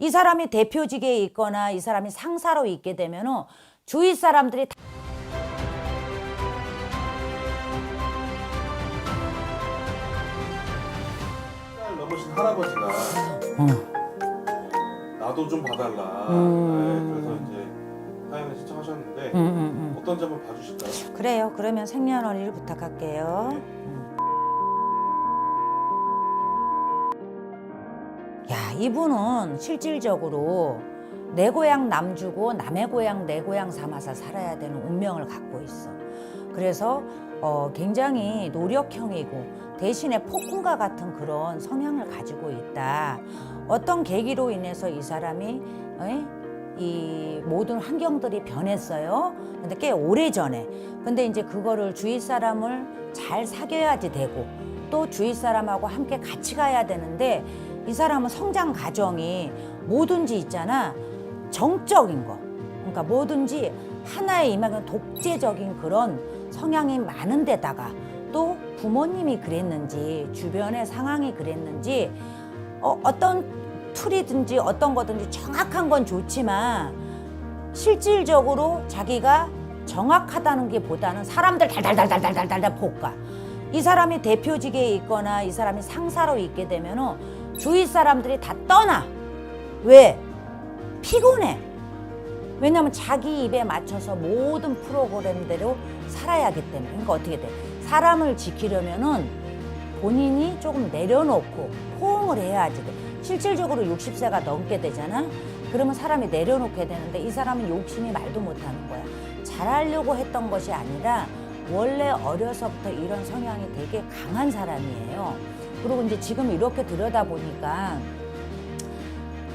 이 사람이 대표직에 있거나 이 사람이 상사로 있게 되면은 주위 사람들이 다살 넘으신 할아버지가 어. 나도 좀 봐달라. 음. 네, 그래서 이제 사연을 신청하셨는데 음, 음, 어떤지 한번 봐주실까요? 음. 그래요. 그러면 생년월일 부탁할게요. 네. 야, 이분은 실질적으로 내 고향 남주고 남의 고향 내 고향 삼아서 살아야 되는 운명을 갖고 있어. 그래서 어, 굉장히 노력형이고 대신에 폭군과 같은 그런 성향을 가지고 있다. 어떤 계기로 인해서 이 사람이 에? 이 모든 환경들이 변했어요. 근데 꽤 오래 전에. 근데 이제 그거를 주위 사람을 잘 사귀어야지 되고 또 주위 사람하고 함께 같이 가야 되는데 이 사람은 성장 과정이 뭐든지 있잖아. 정적인 거. 그러니까 뭐든지 하나의 이만한 독재적인 그런 성향이 많은 데다가 또 부모님이 그랬는지 주변의 상황이 그랬는지 어, 어떤 틀이든지 어떤 거든지 정확한 건 좋지만 실질적으로 자기가 정확하다는 게 보다는 사람들 달달달달달달달 볶아. 이 사람이 대표직에 있거나 이 사람이 상사로 있게 되면은 주위 사람들이 다 떠나. 왜? 피곤해. 왜냐면 자기 입에 맞춰서 모든 프로그램대로 살아야 하기 때문에. 그러니까 어떻게 돼? 사람을 지키려면은 본인이 조금 내려놓고 포옹을 해야지 돼. 실질적으로 60세가 넘게 되잖아? 그러면 사람이 내려놓게 되는데 이 사람은 욕심이 말도 못하는 거야. 잘하려고 했던 것이 아니라 원래 어려서부터 이런 성향이 되게 강한 사람이에요. 그리고 이제 지금 이렇게 들여다 보니까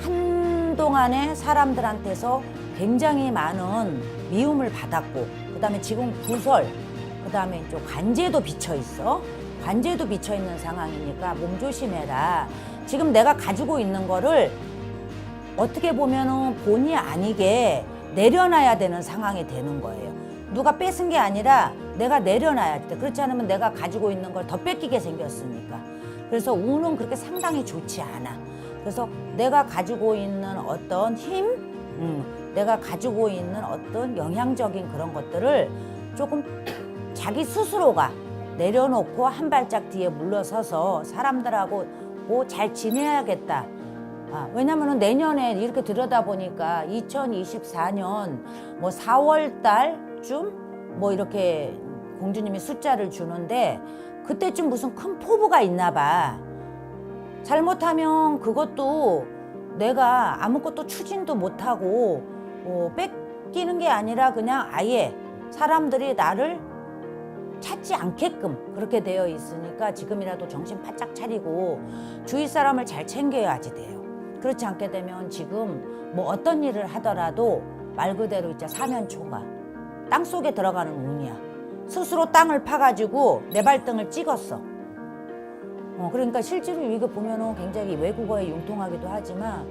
한동안에 사람들한테서 굉장히 많은 미움을 받았고 그다음에 지금 구설 그다음에 좀 관제도 비쳐 있어. 관제도 비쳐 있는 상황이니까 몸 조심해라. 지금 내가 가지고 있는 거를 어떻게 보면은 본의 아니게 내려놔야 되는 상황이 되는 거예요. 누가 뺏은 게 아니라 내가 내려놔야 돼. 그렇지 않으면 내가 가지고 있는 걸 더 뺏기게 생겼으니까 그래서 운은 그렇게 상당히 좋지 않아 그래서 내가 가지고 있는 어떤 힘, 음, 내가 가지고 있는 어떤 영향적인 그런 것들을 조금 자기 스스로가 내려놓고 한 발짝 뒤에 물러서서 사람들하고 뭐 잘 지내야겠다. 아, 왜냐면은 내년에 이렇게 들여다보니까 2024년 뭐 4월 달쯤 뭐 이렇게 공주님이 숫자를 주는데 그때쯤 무슨 큰 포부가 있나 봐. 잘못하면 그것도 내가 아무것도 추진도 못하고 어, 뺏기는 게 아니라 그냥 아예 사람들이 나를 찾지 않게끔 그렇게 되어 있으니까 지금이라도 정신 바짝 차리고 주위 사람을 잘 챙겨야지 돼요. 그렇지 않게 되면 지금 뭐 어떤 일을 하더라도 말 그대로 있자 사면초가 땅 속에 들어가는 운이야. 스스로 땅을 파가지고 내 발등을 찍었어. 어, 그러니까 실제로 이거 보면은 굉장히 외국어에 융통하기도 하지만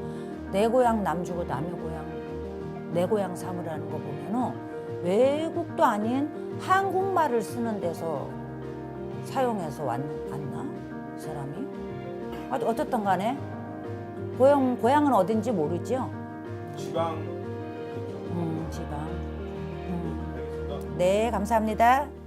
내 고향 남주고 남의 고향 내 고향 사무라는 거 보면은 외국도 아닌 한국말을 쓰는 데서 사용해서 왔, 왔나? 이 사람이? 아, 어쨌든 간에 고향, 고향은 어딘지 모르죠? 지방 음, 지방. 네, 감사합니다.